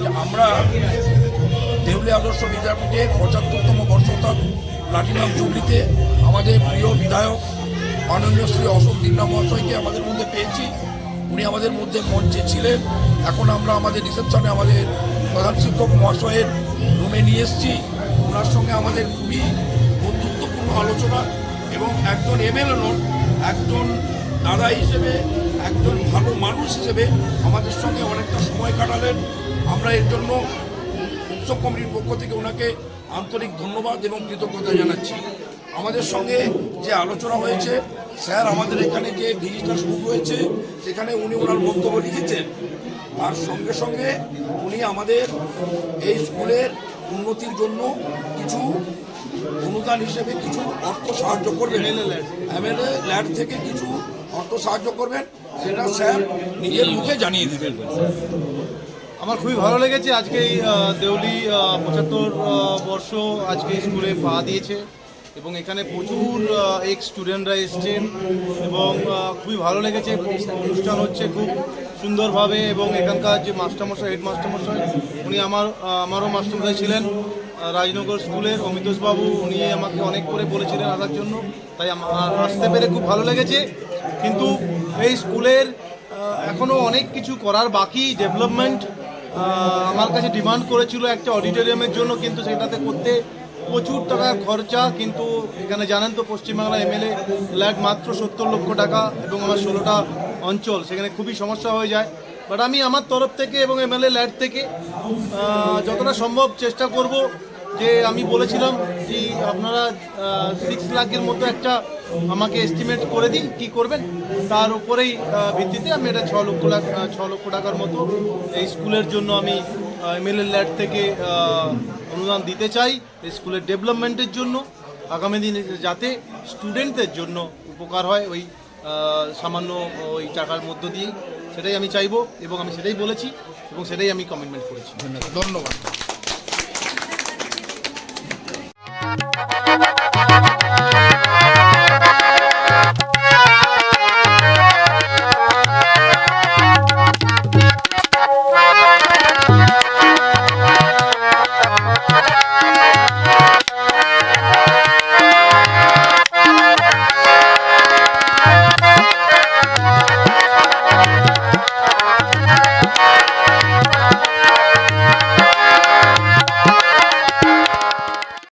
যে আমরা দেউলি আদর্শ বিদ্যাপীঠের পঁচাত্তরতম বর্ষতা প্লাটিনাম জুবলিতে আমাদের প্রিয় বিধায়ক মাননীয় শ্রী অশোক দিন্না মহাশয়কে আমাদের মধ্যে পেয়েছি। উনি আমাদের মধ্যে মঞ্চে ছিলেন। এখন আমরা আমাদের রিসেপশনে আমাদের প্রধান শিক্ষক মহাশয়ের রুমে নিয়ে এসেছি। ওনার সঙ্গে আমাদের খুবই বন্ধুত্বপূর্ণ আলোচনা এবং একজন এমএলএ একজন দাদা হিসেবে একজন ভালো মানুষ হিসেবে আমাদের সঙ্গে অনেকটা সময় কাটালেন। আমরা এর জন্য উৎসব কমিটির পক্ষ থেকে ওনাকে আন্তরিক ধন্যবাদ এবং কৃতজ্ঞতা জানাচ্ছি। আমাদের সঙ্গে যে আলোচনা হয়েছে, স্যার আমাদের এখানে যে ডিজিটাল স্কুল রয়েছে, সেখানে উনি ওনার বক্তব্য লিখেছেন। তার সঙ্গে সঙ্গে উনি আমাদের এই স্কুলের উন্নতির জন্য কিছু অনুদান হিসেবে কিছু অর্থ সাহায্য করবেন। এমএলএ ল্যাড থেকে কিছু অর্থ সাহায্য করবেন, সেটা স্যার নিজের মুখে জানিয়ে দেবেন। আমার খুবই ভালো লেগেছে, আজকে এই দেউলি পঁচাত্তর বর্ষ আজকে স্কুলে পা দিয়েছে এবং এখানে প্রচুর এক্স স্টুডেন্টরা এসছেন এবং খুবই ভালো লেগেছে অনুষ্ঠান হচ্ছে খুব সুন্দরভাবে এবং এখানকার যে মাস্টারমশাই হেড মাস্টারমশাই উনি আমার আমারও মাস্টারমশাই ছিলেন রাজনগর স্কুলের অমিতোষবাবু, উনি আমাকে অনেক করে বলেছিলেন আসার জন্য, তাই আমার আসতে পেরে খুব ভালো লেগেছে। কিন্তু এই স্কুলের এখনও অনেক কিছু করার বাকি ডেভেলপমেন্ট আমার কাছে ডিমান্ড করেছিল একটা অডিটোরিয়ামের জন্য, কিন্তু সেটাতে করতে প্রচুর টাকা খরচা, কিন্তু এখানে জানেন তো পশ্চিমবাংলা এমএলএ ল্যাড মাত্র সত্তর লক্ষ টাকা এবং আমার ষোলোটা অঞ্চল, সেখানে খুবই সমস্যা হয়ে যায়। বাট আমি আমার তরফ থেকে এবং এমএলএ ল্যাড থেকে যতটা সম্ভব চেষ্টা করব যে আমি বলেছিলাম যে আপনারা সিক্স লাখের মতো একটা আমাকে এস্টিমেট করে দিন, কি করবেন? তার উপরেই ভিত্তিতে আমি এটা ছ লক্ষ লাখ ছ লক্ষ টাকার মতো এই স্কুলের জন্য আমি এমএলএ ল্যাড থেকে অনুদান দিতে চাই স্কুলের ডেভেলপমেন্টের জন্য। আগামী দিনে যাতে স্টুডেন্টদের জন্য উপকার হয় ওই সামান্য ওই টাকার মধ্য দিয়ে। সেটাই আমি চাইব এবং আমি সেটাই বলেছি এবং সেটাই আমি কমিটমেন্ট করেছি। ধন্যবাদ ধন্যবাদ।